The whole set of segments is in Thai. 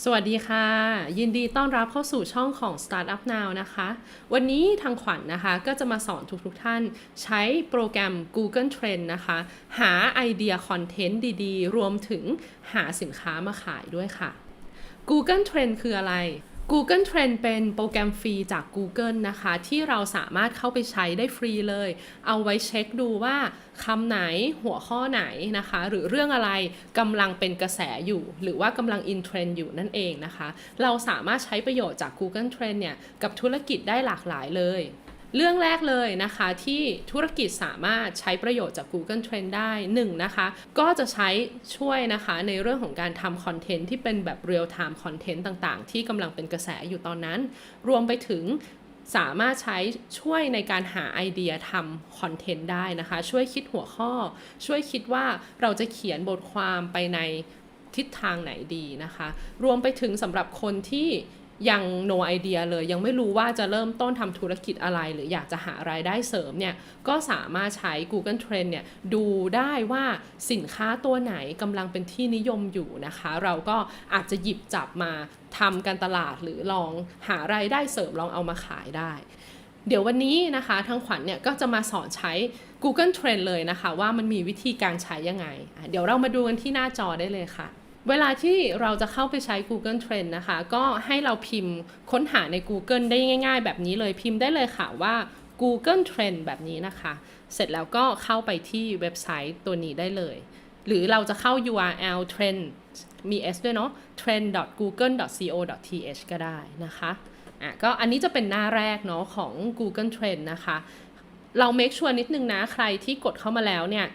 สวัสดีค่ะ ยินดีต้อนรับเข้าสู่ช่องของ Startup Now นะคะ วันนี้ทางขวัญนนะคะก็จะมาสอนทุกๆทท่านใช้โปรแกรม Google Trend นะคะ หาไอเดียคอนเทนต์ดีๆ รวมถึงหาสินค้ามาขายด้วยค่ะ Google Trend คืออะไร Google Trend เป็นโปรแกรมฟรีจาก Google นะคะ ที่เราสามารถเข้าไปใช้ได้ฟรีเลย เอาไว้เช็คดูว่าคำไหนหัวข้อไหนนะคะ หรือเรื่องอะไรกำลังเป็นกระแสอยู่ หรือว่ากำลังอินเทรนด์อยู่นั่นเองนะคะ เราสามารถใช้ประโยชน์จาก Google Trend เนี่ย กับธุรกิจได้หลากหลายเลย เรื่องแรกเลยนะคะที่ธุรกิจสามารถใช้ประโยชน์จาก Google Trend ได้1นนะคะก็จะใช้ช่วยนะคะในเรื่องของการทำคอนเทนต์ที่เป็นแบบ real time คอนเทนต์ต่างๆ ที่กำลังเป็นกระแสอยู่ตอนนั้น รวมไปถึงสามารถใช้ช่วยในการหาไอเดียทำคอนเทนต์ได้นะคะ ช่วยคิดหัวข้อ ช่วยคิดว่าเราจะเขียนบทความไปในทิศทางไหนดีนะคะ รวมไปถึงสำหรับคนที่ ยัง no idea เลยยังไม่รู้ว่าจะเริ่มต้นทำธุรกิจอะไร หรืออยากจะหารายได้เสริมเนี่ยก็สามารถใช้ Google Trend เนี่ยดูได้ว่าสินค้าตัวไหนกำลังเป็นที่นิยมอยู่นะคะ เราก็อาจจะหยิบจับมาทำการตลาดหรือลองหารายได้เสริมลองเอามาขายได้เดี๋ยววันนี้นะคะทางขวัญเนี่ยก็จะมาสอนใช้ Google Trend เลยนะคะ ว่ามันมีวิธีการใช้ยังไง เดี๋ยวเรามาดูกันที่หน้าจอได้เลยค่ะ เวลาที่เราจะเข้าไปใช้ Google Trend นะคะ ก็ให้เราพิมพ์ค้นหาใน Google ได้ง่าย ๆ แบบนี้เลยพิมพ์ได้เลยค่ะว่า Google Trend แบบนี้นะคะ เสร็จแล้วก็เข้าไปที่เว็บไซต์ตัวนี้ได้เลย หรือเราจะเข้า URL trend มี s ด้วยเนาะ trend.google.co.th ก็ได้นะคะอะก็อันนี้จะเป็นหน้าแรกเนาะของ Google Trend นะคะ เรา make sure นิดนึงนะ ใครที่กดเข้ามาแล้วเนี่ย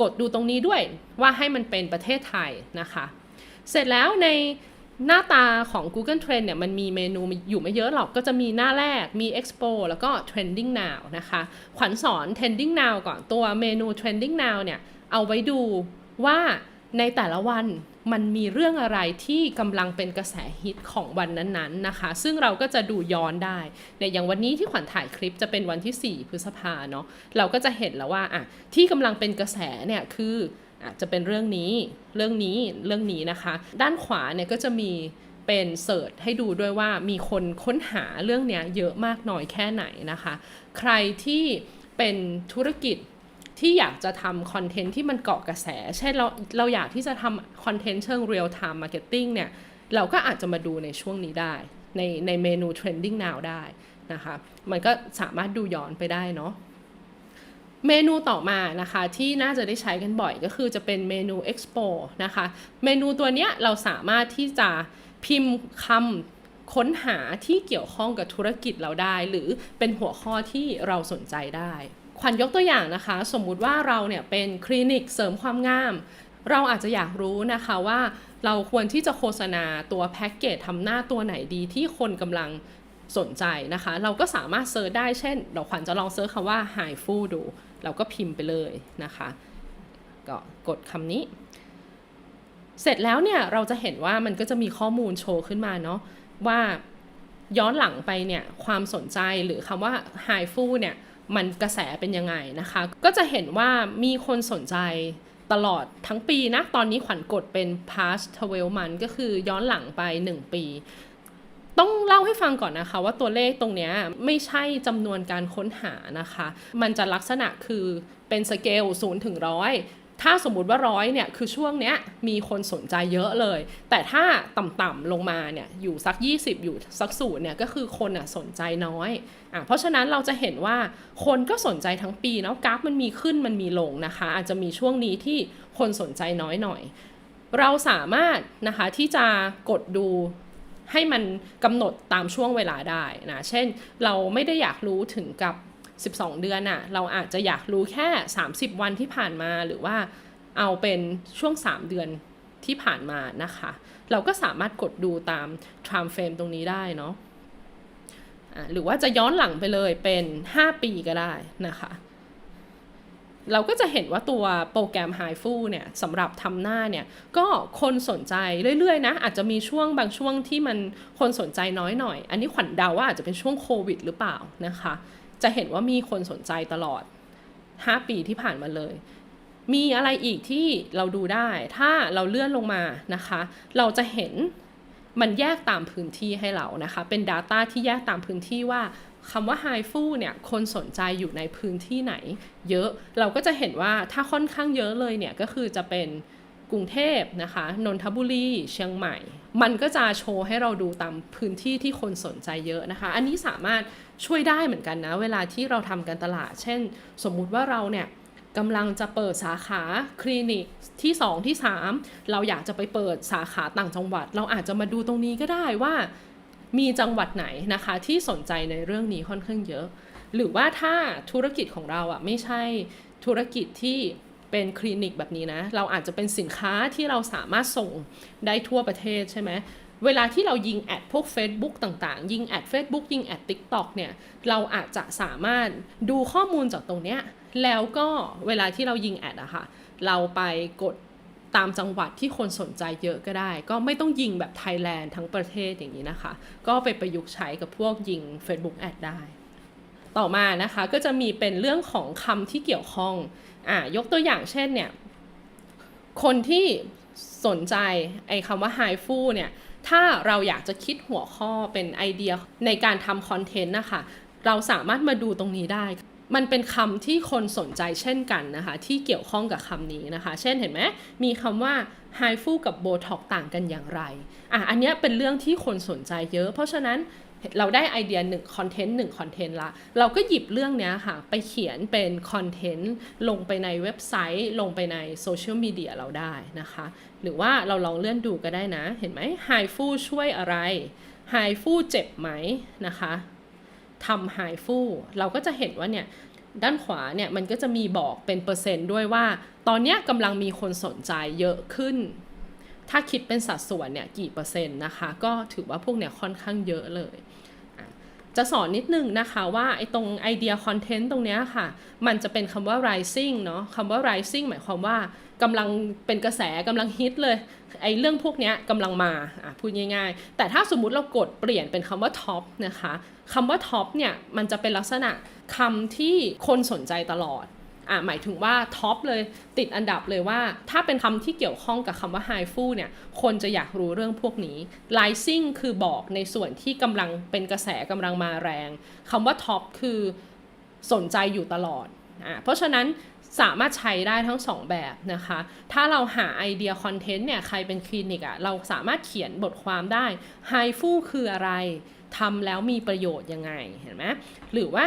กดดูตรงนี้ด้วยว่าให้มันเป็นประเทศไทยนะคะ เสร็จแล้วในหน้าตาของ Google Trend เนี่ยมันมีเมนูอยู่ไม่เยอะหรอกก็จะมีหน้าแรกมี Expo แล้วก็ Trending Now นะคะ ขวัญสอน Trending Now ก่อนตัวเมนู Trending Now เนี่ย เอาไว้ดูว่าในแต่ละวันมันมีเรื่องอะไรที่กำลังเป็นกระแสฮิตของวันนั้นๆนะคะ ซึ่งเราก็จะดูย้อนได้เนี่ยอย่างวันนี้ที่ขวัญถ่ายคลิปจะเป็นวันที่ 4 พฤษภาเนาะเราก็จะเห็นแล้วว่าอะที่กำลังเป็นกระแสเนี่ยคือ อาจจะเป็นเรื่องนี้เรื่องนี้เรื่องนี้นะคะ ด้านขวาเนี่ยก็จะมีเป็นเสิร์ชให้ดูด้วยว่ามีคนค้นหาเรื่องนี้เยอะมากน้อยแค่ไหนนะคะ ใครที่เป็นธุรกิจที่อยากจะทำคอนเทนต์ที่มันเกาะกระแส เช่นเราเราอยากที่จะทำคอนเทนต์เชิง real time marketing เนี่ย เราก็อาจจะมาดูในช่วงนี้ได้ ในในเมนู trending now ได้นะคะ มันก็สามารถดูย้อนไปได้เนาะ เมนูต่อมานะคะที่น่าจะได้ใช้กันบ่อยก็คือจะเป็นเมนู Expo นะคะ เมนูตัวนี้เราสามารถที่จะพิมพ์คำค้นหาที่เกี่ยวข้องกับธุรกิจเราได้ หรือเป็นหัวข้อที่เราสนใจได้ ขวัญยกตัวอย่างนะคะ สมมุติว่าเราเนี่ยเป็นคลินิกเสริมความงาม เราอาจจะอยากรู้นะคะว่าเราควรที่จะโฆษณาตัวแพ็กเกจทำหน้าตัวไหนดีที่คนกำลังสนใจนะคะ เราก็สามารถเซิร์ชได้เช่น เราขวัญจะลองเซิร์ชคำว่า h i f u ดูเราก็พิมพ์ไปเลยนะคะ ก็กดคำนี้ เสร็จแล้วเนี่ยเราจะเห็นว่ามันก็จะมีข้อมูลโชว์ขึ้นมาเนาะว่าย้อนหลังไปเนี่ยความสนใจหรือคำว่า high f u เนี่ยมันกระแสเป็นยังไงนะคะ ก็จะเห็นว่ามีคนสนใจตลอดทั้งปีนะ ตอนนี้ขวัญกดเป็น past 12 month ก็คือย้อนหลังไป 1 ปี ต้องเล่าให้ฟังก่อนนะคะว่าตัวเลขตรงนี้ไม่ใช่จำนวนการค้นหานะคะ มันจะลักษณะคือเป็นสเกลศูนย์ถึงร้อยถ้าสมมุติว่าร้อยเนี่ยคือช่วงเนี้ยมีคนสนใจเยอะเลย แต่ถ้าต่ำๆลงมาเนี่ยอยู่สัก 20 อยู่สักศูนย์เนี่ยก็คือคนอะสนใจน้อยอะเพราะฉะนั้นเราจะเห็นว่าคนก็สนใจทั้งปีเนาะกราฟมันมีขึ้นมันมีลงนะคะ อาจจะมีช่วงนี้ที่คนสนใจน้อยหน่อย เราสามารถนะคะที่จะกดดู ให้มันกำหนดตามช่วงเวลาได้นะเช่นเราไม่ได้อยากรู้ถึงกับ 12 เดือนอะเราอาจจะอยากรู้แค่ 30 วันที่ผ่านมาหรือว่าเอาเป็นช่วง 3 เดือนที่ผ่านมานะคะ เราก็สามารถกดดูตาม time frame ตรงนี้ได้เนาะหรือว่าจะย้อนหลังไปเลยเป็น 5 ปีก็ได้นะคะ เราก็จะเห็นว่าตัวโปรแกรม h i f u เนี่ยสำหรับทำหน้าเนี่ยก็คนสนใจเรื่อยๆนะอาจจะมีช่วงบางช่วงที่มันคนสนใจน้อยหน่อย อันนี้ขวัญเดาว่าอาจจะเป็นช่วงโควิดหรือเปล่านะคะ จะเห็นว่ามีคนสนใจตลอด 5 ปีที่ผ่านมาเลย มีอะไรอีกที่เราดูได้ ถ้าเราเลื่อนลงมานะคะ เราจะเห็นมันแยกตามพื้นที่ให้เรานะคะ เป็น Data ที่แยกตามพื้นที่ว่า คำว่า High ฟูเนี่ยคนสนใจอยู่ในพื้นที่ไหน เยอะเราก็จะเห็นว่าถ้าค่อนข้างเยอะเลยเนี่ยก็คือจะเป็นกรุงเทพนะคะนนทบุรีเชียงใหม่ มันก็จะโชว์ให้เราดูตามพื้นที่ที่คนสนใจเยอะนะคะ อันนี้สามารถช่วยได้เหมือนกันนะ เวลาที่เราทำการตลาด เช่น สมมุติว่าเราเนี่ยกำลังจะเปิดสาขาคลินิกที่ 2 ที่ 3 เราอยากจะไปเปิดสาขาต่างจังหวัด เราอาจจะมาดูตรงนี้ก็ได้ว่า มีจังหวัดไหนนะคะที่สนใจในเรื่องนี้ค่อนข้างเยอะ หรือว่าถ้าธุรกิจของเราอะไม่ใช่ธุรกิจที่เป็นคลินิกแบบนี้นะ เราอาจจะเป็นสินค้าที่เราสามารถส่งได้ทั่วประเทศใช่ไหมเวลาที่เรายิงแอดพวก Facebook ต่างๆ ยิงแอด Facebook ยิงแอด TikTok เนี่ย เราอาจจะสามารถดูข้อมูลจากตรงเนี้ย แล้วก็เวลาที่เรายิงแอดอะค่ะ เราไปกด ตามจังหวัดที่คนสนใจเยอะก็ได้ ก็ไม่ต้องยิงแบบไทยแลนด์ทั้งประเทศอย่างนี้นะคะ ก็ไปประยุกต์ใช้กับพวกยิง Facebook Ad ได้ ต่อมานะคะก็จะมีเป็นเรื่องของคำที่เกี่ยวข้องอ่ายกตัวอย่างเช่นเนี่ยคนที่สนใจไอ้คำว่า high f u เนี่ยถ้าเราอยากจะคิดหัวข้อเป็นไอเดียในการทำคอนเทนต์นะคะ เราสามารถมาดูตรงนี้ได้ มันเป็นคำที่คนสนใจเช่นกันนะคะที่เกี่ยวข้องกับคำนี้นะคะ เช่นเห็นไหมมีคำว่า high full กับ botox ต่างกันอย่างไรอะอันนี้เป็นเรื่องที่คนสนใจเยอะ เพราะฉะนั้นเราได้ไอเดียหนึ่งคอนเทนต์หนึ่งคอนเทนต์ละ เราก็หยิบเรื่องเนี้ยค่ะ ไปเขียนเป็นคอนเทนต์ลงไปในเว็บไซต์ ลงไปในโซเชียลมีเดียเราได้นะคะ หรือว่าเราลองเลื่อนดูก็ได้นะ เห็นไหม High f u ช่วยอะไร High f u เจ็บไหมนะคะ ทำ High f u เราก็จะเห็นว่าเนี่ยด้านขวาเนี่ยมันก็จะมีบอกเป็นเปอร์เซนต์ด้วยว่า ตอนนี้กำลังมีคนสนใจเยอะขึ้น ถ้าคิดเป็นสัดส่วนเนี่ยกี่เปอร์เซ็นต์นะคะ ก็ถือว่าพวกเนี่ยค่อนข้างเยอะเลยจะสอนนิดนึงนะคะว่าไอ้ตรงไอเดียคอนเทนต์ตรงเนี้ยค่ะ มันจะเป็นคำว่า rising เนาะคำว่า rising หมายความว่ากำลังเป็นกระแสกำลังฮิตเลย ไอ้เรื่องพวกนี้กำลังมาอะพูดง่าย ๆ แต่ถ้าสมมุติเรากดเปลี่ยนเป็นคำว่า top นะคะคำว่า top เนี่ยมันจะเป็นลักษณะคำที่คนสนใจตลอดอะหมายถึงว่าท็อปเลยติดอันดับเลยว่า ถ้าเป็นคำที่เกี่ยวข้องกับคำว่า high full เนี่ยคนจะอยากรู้เรื่องพวกนี้ rising คือบอกในส่วนที่กำลังเป็นกระแสกำลังมาแรงคำว่าท็อปคือสนใจอยู่ตลอดอะเพราะฉะนั้น สามารถใช้ได้ทั้งสองแบบนะคะ ถ้าเราหาไอเดียคอนเทนต์เนี่ยใครเป็นคลินิกอะ่ะเราสามารถเขียนบทความได้ high full คืออะไรทำแล้วมีประโยชน์ยังไงเห็นไหมหรือว่า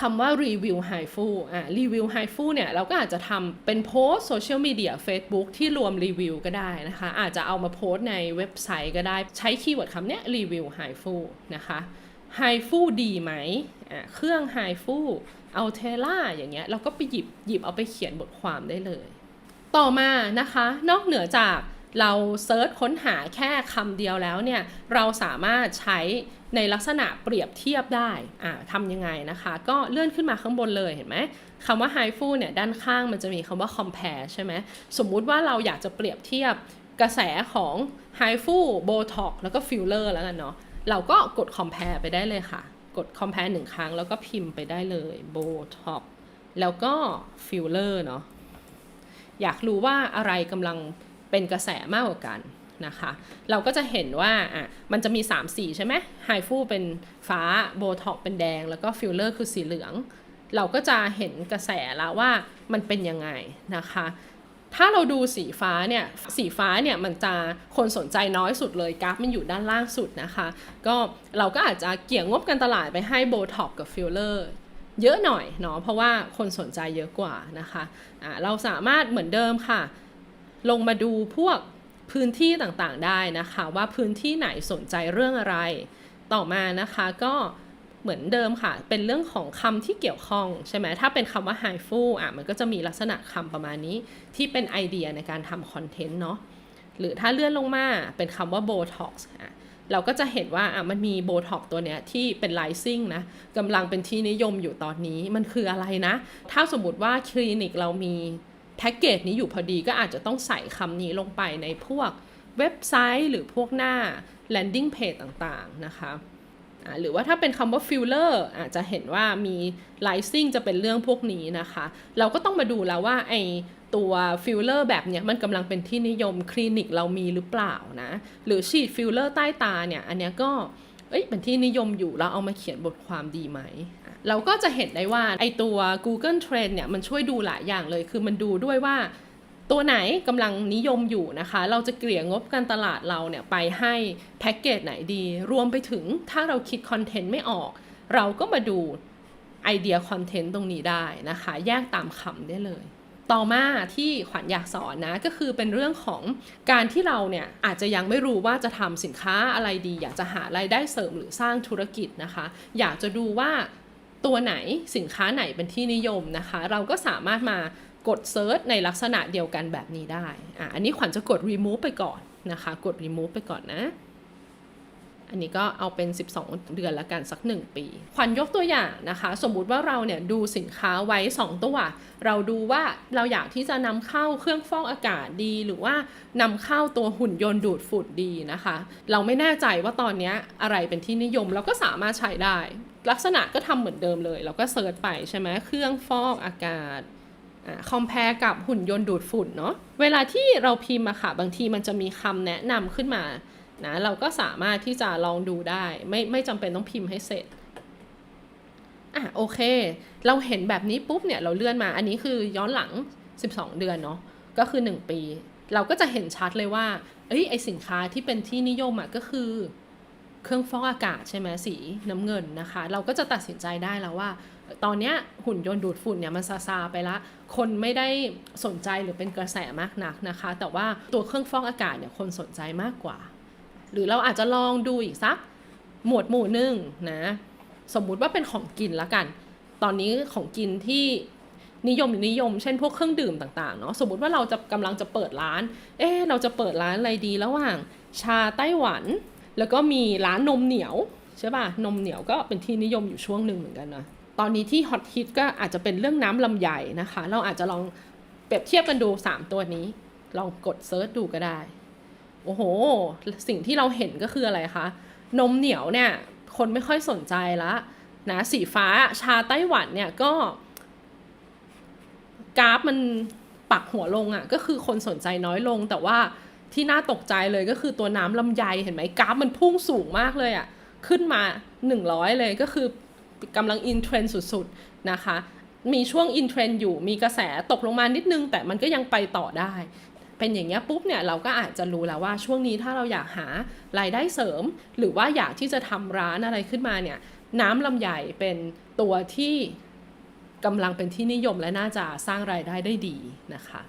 คำว่ารีวิวไฮฟูอะรีวิวไฮฟูเนี่ยเราก็อาจจะทำเป็นโพสโซเชียลมีเดีย Facebook ที่รวมรีวิวก็ได้นะคะ อาจจะเอามาโพสในเว็บไซต์ก็ได้ใช้คีย์เวิร์ดคำเนี้ยรีวิวไฮฟูนะคะ ไฮฟูดีไหมเครื่องไฮฟูเอาเทล่าอย่างเงี้ยเราก็ไปหยิบหยิบเอาไปเขียนบทความได้เลย ต่อมานะคะ นอกเหนือจากเราเซิร์ชค้นหาแค่คำเดียวแล้วเนี่ย เราสามารถใช้ในลักษณะเปรียบเทียบได้อ่าทำยังไงนะคะ ก็เลื่อนขึ้นมาข้างบนเลยเห็นไหมคำว่า h i g h f u เนี่ย ด้านข้างมันจะมีคำว่า compare ใช่ไหม สมมุติว่าเราอยากจะเปรียบเทียบกระแสของ high f u botox แล้วก็ filler แล้วกันเนาะ เราก็กด compare ไปได้เลยค่ะ กด compare หนึ่งครั้งแล้วก็พิมพ์ไปได้เลย botox แล้วก็ filler เนาะอยากรู้ว่าอะไรกำลังเป็นกระแสมากกว่ากันนะคะ เราก็จะเห็นว่าอะมันจะมี 3 สีใช่ไหมไฮฟูเป็นฟ้าโบท็อกเป็นแดง แล้วก็ฟิลเลอร์คือสีเหลือง เราก็จะเห็นกระแสแล้วว่ามันเป็นยังไงนะคะ ถ้าเราดูสีฟ้าเนี่ยสีฟ้าเนี่ยมันจะคนสนใจน้อยสุดเลยกราฟมันอยู่ด้านล่างสุดนะคะ ก็เราก็อาจจะเกี่ยงงบการตลาดไปให้โบท็อกกับฟิลเลอร์เยอะหน่อยเนาะเพราะว่าคนสนใจเยอะกว่านะคะะเราสามารถเหมือนเดิมค่ะ ลงมาดูพวกพื้นที่ต่างๆได้นะคะ ว่าพื้นที่ไหนสนใจเรื่องอะไร ต่อมานะคะก็ เหมือนเดิมค่ะ เป็นเรื่องของคำที่เกี่ยวข้องใช่ไหมถ้าเป็นคำว่า high full อะมันก็จะมีลักษณะคำประมาณนี้ที่เป็นไอเดียในการทำคอนเทนต์เนาะหรือถ้าเลื่อนลงมาเป็นคำว่า botox อะเราก็จะเห็นว่าอะมันมีโบท็อกตัวเนี้ยที่เป็นไลซิ่งนะกำลังเป็นที่นิยมอยู่ตอนนี้มันคืออะไรนะ ถ้าสมมติว่าคลินิกเรามีแพ็กเกจนี้อยู่พอดีก็อาจจะต้องใส่คำนี้ลงไปในพวกเว็บไซต์หรือพวกหน้า landing page ต่างๆนะคะ หรือว่าถ้าเป็นคำว่า filler อาจจะเห็นว่ามี rising จะเป็นเรื่องพวกนี้นะคะ เราก็ต้องมาดูแล้วว่าไอตัวฟิลเลอร์แบบเนี้ยมันกำลังเป็นที่นิยมคลินิกเรามีหรือเปล่านะ หรือฉีดฟิลเลอร์ใต้ตาเนี่ย อันเนี้ยก็เอ้ยเป็นที่นิยมอยู่เราเอามาเขียนบทความดีไหมเราก็จะเห็นได้ว่าไอตัว Google Trend เนี่ยมันช่วยดูหลายอย่างเลย คือมันดูด้วยว่า ตัวไหนกำลังนิยมอยู่นะคะ เราจะเกลี่ยงบการตลาดเราเนี่ยไปให้แพ็กเกจไหนดี รวมไปถึงถ้าเราคิดคอนเทนต์ไม่ออก เราก็มาดูไอเดียคอนเทนต์ตรงนี้ได้นะคะ แยกตามคำได้เลย ต่อมาที่ขวัญอยากสอนนะก็คือเป็นเรื่องของการที่เราเนี่ยอาจจะยังไม่รู้ว่าจะทำสินค้าอะไรดี อยากจะหารายได้เสริมหรือสร้างธุรกิจนะคะ อยากจะดูว่าตัวไหนสินค้าไหนเป็นที่นิยมนะคะ เราก็สามารถมา กดเซิร์ชในลักษณะเดียวกันแบบนี้ได้อะอันนี้ขวัญจะกด remove ไปก่อนนะคะ กด remove ไปก่อนนะ อันนี้ก็เอาเป็น 12 เดือนละกันสัก 1 ปี ขวัญยกตัวอย่างนะคะ สมมุติว่าเราเนี่ยดูสินค้าไว้ 2 ตัว เราดูว่าเราอยากที่จะนำเข้าเครื่องฟอกอากาศดี หรือว่านำเข้าตัวหุ่นยนต์ดูดฝุ่นดีนะคะ เราไม่แน่ใจว่าตอนนี้อะไรเป็นที่นิยมเราก็สามารถใช้ได้ ลักษณะก็ทำเหมือนเดิมเลย เราก็เซิร์ชไปใช่ไหมเครื่องฟอกอากาศ คอมเพลกับหุ่นยนต์ดูดฝุ่นเนาะเวลาที่เราพิมพ์อะค่ะ บางทีมันจะมีคำแนะนำขึ้นมานะเราก็สามารถที่จะลองดูได้ ไม่ไม่จำเป็นต้องพิมพ์ให้เสร็จอะโอเค เราเห็นแบบนี้ปุ๊บเนี่ยเราเลื่อนมาอันนี้คือย้อนหลัง 12 เดือนเนาะก็คือ 1 ปี เราก็จะเห็นชัดเลยว่าเอ้ยไอสินค้าที่เป็นที่นิยมอะก็คือเครื่องฟอกอากาศใช่ไหมสีน้ำเงินนะคะ เราก็จะตัดสินใจได้แล้วว่า ตอนเนี้ยหุ่นยนต์ดูดฝุ่นเนี่ยมันซาซาไปละ คนไม่ได้สนใจหรือเป็นกระแสมากนักนะคะ แต่ว่าตัวเครื่องฟอกอากาศเนี่ยคนสนใจมากกว่า หรือเราอาจจะลองดูอีกสักหมวดหมู่หนึ่งนะสมมุติว่าเป็นของกินละกัน ตอนนี้ของกินที่นิยมนิยม เช่นพวกเครื่องดื่มต่างๆเนาะสมมติว่าเราจะกำลังจะเปิดร้าน เอ๊เราจะเปิดร้านอะไรดีระหว่างชาไต้หวัน แล้วก็มีร้านนมเหนียวใช่ป่ะนมเหนียวก็เป็นที่นิยมอยู่ช่วงหนึ่งเหมือนกันนะ ตอนนี้ที่ฮอตฮิตก็อาจจะเป็นเรื่องน้ำลำไยนะคะ เราอาจจะลองเปรียบเทียบกันดู 3 ตัวนี้ ลองกดเซิร์ชดูก็ได้ โอ้โห สิ่งที่เราเห็นก็คืออะไรคะ นมเหนียวเนี่ย คนไม่ค่อยสนใจละนะสีฟ้าชาไต้หวันเนี่ยก็ กราฟมันปักหัวลงอะ่ะก็คือคนสนใจน้อยลง แต่ว่าที่น่าตกใจเลยก็คือตัวน้ำลำไยเห็นไหมกราฟมันพุ่งสูงมากเลยอะ่ะขึ้นมา 100 เลยก็คือ กำลังอินเทรนด์สุดๆนะคะ มีช่วงอินเทรนด์อยู่มีกระแสตกลงมานิดนึง แต่มันก็ยังไปต่อได้ เป็นอย่างเงี้ยปุ๊บเนี่ยเราก็อาจจะรู้แล้วว่าช่วงนี้ถ้าเราอยากหารายได้เสริม หรือว่าอยากที่จะทำร้านอะไรขึ้นมาเนี่ยน้ำลำไยเป็นตัวที่กำลังเป็นที่นิยมและน่าจะสร้างรายได้ได้ดีนะคะ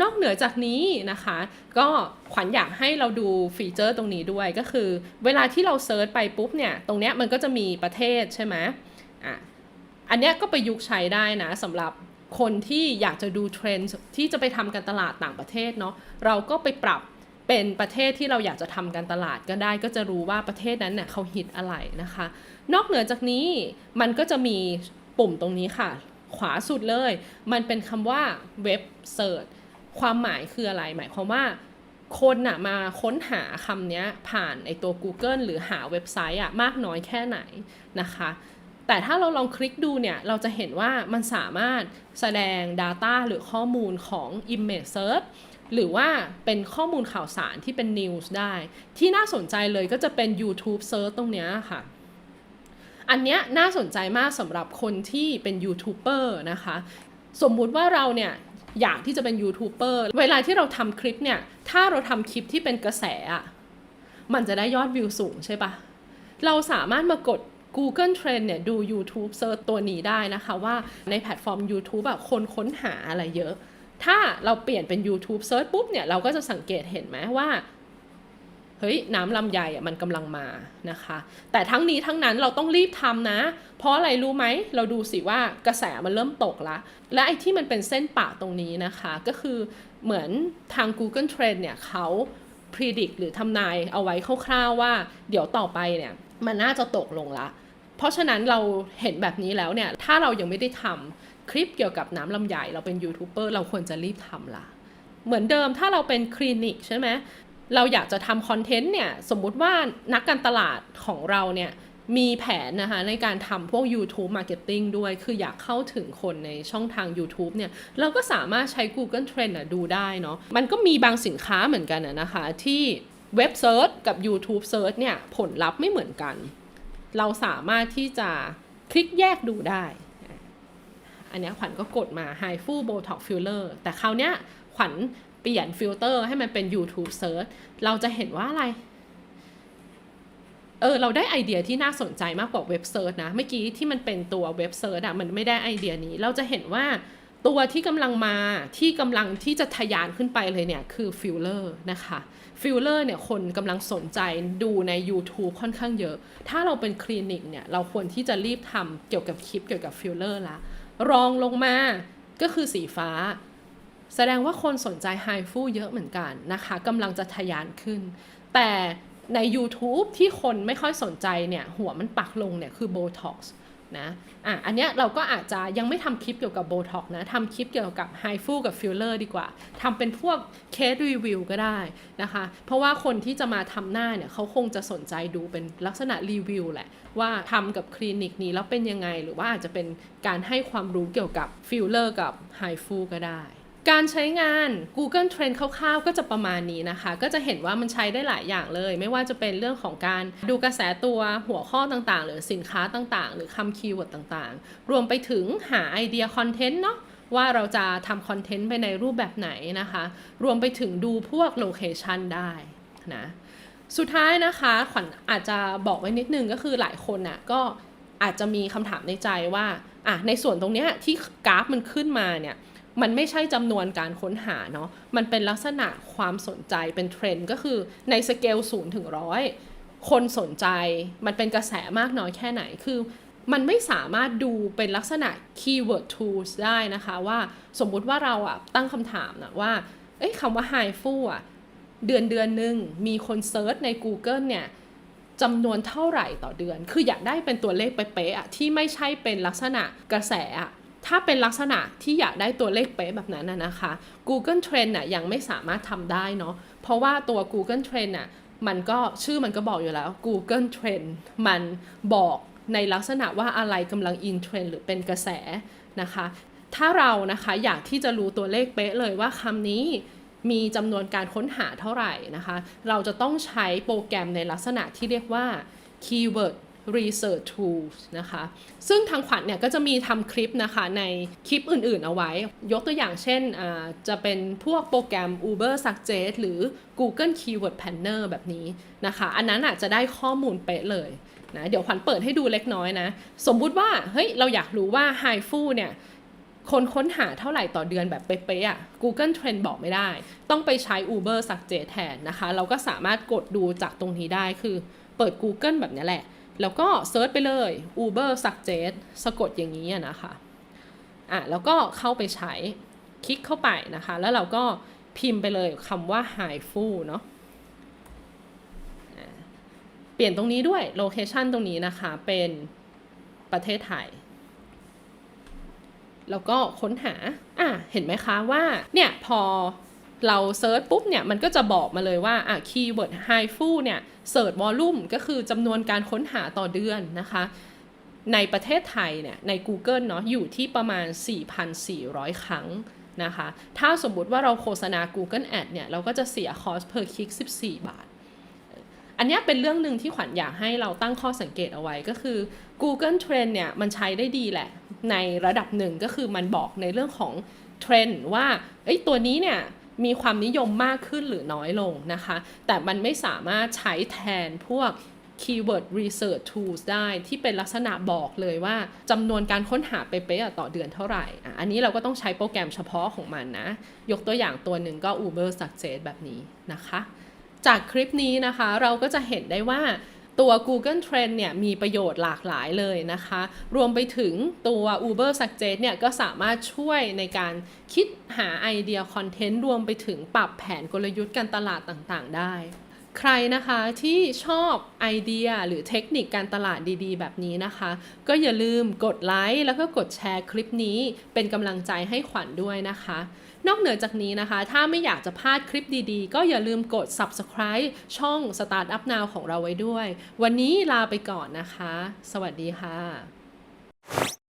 นอกเหนือจากนี้นะคะ ก็ขวัญอยากให้เราดูฟีเจอร์ตรงนี้ด้วยก็คือ เวลาที่เราเซิร์ชไปปุ๊บเนี่ย ตรงเนี้ยมันก็จะมีประเทศใช่ไหมอะอันเนี้ยก็ประยุกต์ใช้ได้นะสำหรับคนที่อยากจะดูเทรนด์ที่จะไปทำการตลาดต่างประเทศเนาะเราก็ไปปรับเป็นประเทศที่เราอยากจะทำการตลาดก็ได้ ก็จะรู้ว่าประเทศนั้นเนี่ยเขาฮิตอะไรนะคะ นอกเหนือจากนี้มันก็จะมีปุ่มตรงนี้ค่ะ ขวาสุดเลย มันเป็นคำว่าเว็บเซิร์ช ความหมายคืออะไร หมายความว่าคนน่ะมาค้นหาคำนี้ผ่านไอตัว Google หรือหาเว็บไซต์อะมากน้อยแค่ไหนนะคะ แต่ถ้าเราลองคลิกดูเนี่ย เราจะเห็นว่ามันสามารถแสดง Data หรือข้อมูลของ Image Search หรือว่าเป็นข้อมูลข่าวสารที่เป็น News ได้ ที่น่าสนใจเลยก็จะเป็น YouTube Search ตรงเนี้ยค่ะ อันเนี้ยน่าสนใจมากสำหรับคนที่เป็นยูทูบเบอร์นะคะ สมมุติว่าเราเนี่ย อยากที่จะเป็นยูทูบเบอร์เวลาที่เราทำคลิปเนี่ย ถ้าเราทำคลิปที่เป็นกระแสอะมันจะได้ยอดวิวสูงใช่ปะเราสามารถมากด Google Trend เนี่ยดู YouTube Search ตัวนี้ได้นะคะ ว่าในแพลตฟอร์ม YouTube อะคนค้นหาอะไรเยอะ ถ้าเราเปลี่ยนเป็น YouTube Search ปุ๊บเนี่ย เราก็จะสังเกตเห็นไหมว่า เฮ้ยน้ำลำไยอะมันกำลังมานะคะ แต่ทั้งนี้ทั้งนั้นเราต้องรีบทำนะ เพราะอะไรรู้ไหมเราดูสิว่ากระแสมันเริ่มตกละและไอ้ที่มันเป็นเส้นปะตรงนี้นะคะ ก็คือเหมือนทาง Google Trend เนี่ยเขา predict หรือทำนายเอาไว้คร่าวๆว่า เดี๋ยวต่อไปเนี่ยมันน่าจะตกลงละ เพราะฉะนั้นเราเห็นแบบนี้แล้วเนี่ยถ้าเรายังไม่ได้ทำคลิปเกี่ยวกับน้ำลำไยเราเป็นยูทูบเบอร์เราควรจะรีบทำละเหมือนเดิมถ้าเราเป็นคลินิกใช่ไหม เราอยากจะทำคอนเทนต์เนี่ยสมมุติว่านักการตลาดของเราเนี่ยมีแผนนะคะในการทำพวก YouTube Marketing ด้วย คืออยากเข้าถึงคนในช่องทาง YouTube เนี่ย เราก็สามารถใช้ Google Trend อะดูได้เนาะ มันก็มีบางสินค้าเหมือนกันนะคะที่เว็บเซิร์ชกับ YouTube Search เนี่ย ผลลัพธ์ไม่เหมือนกัน เราสามารถที่จะคลิกแยกดูได้ อันนี้ขวัญก็กดมา h i f u Botox Filler แต่คราวเนี้ยขวัญ ปลี่ยนฟิลเตอร์ให้มันเป็น YouTube Search เราจะเห็นว่าอะไร เออ เราได้ไอเดียที่น่าสนใจมากกว่าเว็บเซิร์ชนะ เมื่อกี้ที่มันเป็นตัวเว็บเซิร์ชอะมันไม่ได้ไอเดียนี้ เราจะเห็นว่าตัวที่กำลังมาที่กำลังที่จะทะยานขึ้นไปเลยเนี่ย คือฟิลเลอร์นะคะฟิลเลอร์เนี่ยคนกำลังสนใจดูใน YouTube ค่อนข้างเยอะ ถ้าเราเป็นคลินิกเนี่ย เราควรที่จะรีบทำเกี่ยวกับคลิปเกี่ยวกับฟิลเลอร์ละรองลงมาก็คือสีฟ้า แสดงว่าคนสนใจไฮฟูเยอะเหมือนกันนะคะกำลังจะทะยานขึ้น แต่ใน YouTube ที่คนไม่ค่อยสนใจเนี่ย หัวมันปักลงเนี่ยคือ Botox นะอะอันเนี้ยเราก็อาจจะยังไม่ทำคลิปเกี่ยวกับ Botox นะทำคลิปเกี่ยวกับไฮฟูกับฟิลเลอร์ดีกว่าทำเป็นพวกเคสรีวิวก็ได้นะคะ เพราะว่าคนที่จะมาทำหน้าเนี่ยเขาคงจะสนใจดูเป็นลักษณะรีวิวแหละ ว่าทำกับคลินิกนี้แล้วเป็นยังไง หรือว่าอาจจะเป็นการให้ความรู้เกี่ยวกับฟิลเลอร์กับไฮฟูก็ได้ การใช้งาน Google Trend คร่าวๆ ก็จะประมาณนี้นะคะ ก็จะเห็นว่ามันใช้ได้หลายอย่างเลย ไม่ว่าจะเป็นเรื่องของการดูกระแสตัวหัวข้อต่างๆ หรือสินค้าต่างๆ หรือคำคีย์เวิร์ดต่างๆ รวมไปถึงหาไอเดียคอนเทนต์เนาะว่าเราจะทำคอนเทนต์ไปในรูปแบบไหนนะคะ รวมไปถึงดูพวกโลเคชันได้นะ สุดท้ายนะคะขวัญอาจจะบอกไว้นิดนึงก็คือหลายคนน่ะก็อาจจะมีคำถามในใจว่าอะในส่วนตรงเนี้ยที่กราฟมันขึ้นมาเนี่ย มันไม่ใช่จำนวนการค้นหาเนาะมันเป็นลักษณะความสนใจเป็นเทรนด์ก็คือในสเกลศูนย์ถึงร้อยคนสนใจมันเป็นกระแสมากน้อยแค่ไหนคือมันไม่สามารถดูเป็นลักษณะ keyword tools ได้นะคะว่าสมมุติว่าเราอะตั้งคำถามนะว่าเอ้ยคำว่า high full อะเดือนเดือนหนึ่งมีคนเซิร์ชใน Google เนี่ยจำนวนเท่าไหร่ต่อเดือน คืออยากได้เป็นตัวเลขเป๊ะๆอะที่ไม่ใช่เป็นลักษณะกระแสอะ ถ้าเป็นลักษณะที่อยากได้ตัวเลขเป๊ะแบบนั้นนะนะคะ Google Trend น่ะยังไม่สามารถทำได้เนาะเพราะว่าตัว Google Trend น่ะมันก็ชื่อมันก็บอกอยู่แล้ว Google Trend มันบอกในลักษณะว่าอะไรกำลังอินเทรนหรือเป็นกระแสนะคะ ถ้าเรานะคะอยากที่จะรู้ตัวเลขเป๊ะเลยว่าคำนี้มีจำนวนการค้นหาเท่าไหร่นะคะ เราจะต้องใช้โปรแกรมในลักษณะที่เรียกว่า keyword research tools นะคะ ซึ่งทางขวัญเนี่ยก็จะมีทำคลิปนะคะในคลิปอื่นๆเอาไว้ ยกตัวอย่างเช่นจะเป็นพวกโปรแกรม Uber Suggest หรือ Google Keyword Planner แบบนี้นะคะ อันนั้นอาจจะได้ข้อมูลเป๊ะเลยนะเดี๋ยวขวัญเปิดให้ดูเล็กน้อยนะ สมมุติว่าเฮ้ยเราอยากรู้ว่า High Full เนี่ยคนค้นหาเท่าไหร่ต่อเดือนแบบเป๊ะๆอะ Google Trend บอกไม่ได้ ต้องไปใช้ Uber Suggest แทนนะคะ เราก็สามารถกดดูจากตรงนี้ได้คือเปิด Google แบบนี้แหละ แล้วก็เซิร์ชไปเลย Uber Suggest สะกดอย่างนี้นะคะอะแล้วก็เข้าไปใช้คลิกเข้าไปนะคะ แล้วเราก็พิมพ์ไปเลยคำว่า High f u เนาะอะเปลี่ยนตรงนี้ด้วยโลเคชันตรงนี้นะคะเป็นประเทศไทย แล้วก็ค้นหา อะ เห็นไหมคะว่า เนี่ย พอ เราเซิร์ชปุ๊บเนี่ยมันก็จะบอกมาเลยว่าอะคีย์เวิร์ด high full เนี่ยเสิร์ชวอลลุ่มก็คือจำนวนการค้นหาต่อเดือนนะคะ ในประเทศไทยเนี่ยใน Google เนาะอยู่ที่ประมาณ 4,400 ครั้งนะคะ ถ้าสมมุติว่าเราโฆษณา Google Ad เนี่ยเราก็จะเสีย cost per click 14 บาท อันนี้เป็นเรื่องหนึ่งที่ขวัญอยากให้เราตั้งข้อสังเกตเอาไว้ก็คือ Google Trend เนี่ยมันใช้ได้ดีแหละ ในระดับหนึ่งก็คือมันบอกในเรื่องของเทรนด์ว่าเอ้ตัวนี้เนี่ย มีความนิยมมากขึ้นหรือน้อยลงนะคะ แต่มันไม่สามารถใช้แทนพวก Keyword Research Tools ได้ที่เป็นลักษณะบอกเลยว่าจำนวนการค้นหาเป๊ะๆอะต่อเดือนเท่าไหร่ อันนี้เราก็ต้องใช้โปรแกรมเฉพาะของมันนะ ยกตัวอย่างตัวหนึ่งก็ Uber Suggest แบบนี้นะคะ จากคลิปนี้นะคะเราก็จะเห็นได้ว่า ตัว Google Trend เนี่ยมีประโยชน์หลากหลายเลยนะคะ รวมไปถึงตัว Uber Suggest เนี่ยก็สามารถช่วยในการคิดหาไอเดียคอนเทนต์รวมไปถึงปรับแผนกลยุทธ์การตลาดต่างๆ ได้ ใครนะคะที่ชอบไอเดียหรือเทคนิคการตลาดดีๆ แบบนี้นะคะ ก็อย่าลืมกดไลค์แล้วก็กดแชร์คลิปนี้เป็นกำลังใจให้ขวัญด้วยนะคะ นอกเหนือจากนี้นะคะ ถ้าไม่อยากจะพลาดคลิปดีๆ ก็อย่าลืมกด subscribe ช่อง Start Up Now ของเราไว้ด้วย วันนี้ลาไปก่อนนะคะ สวัสดีค่ะ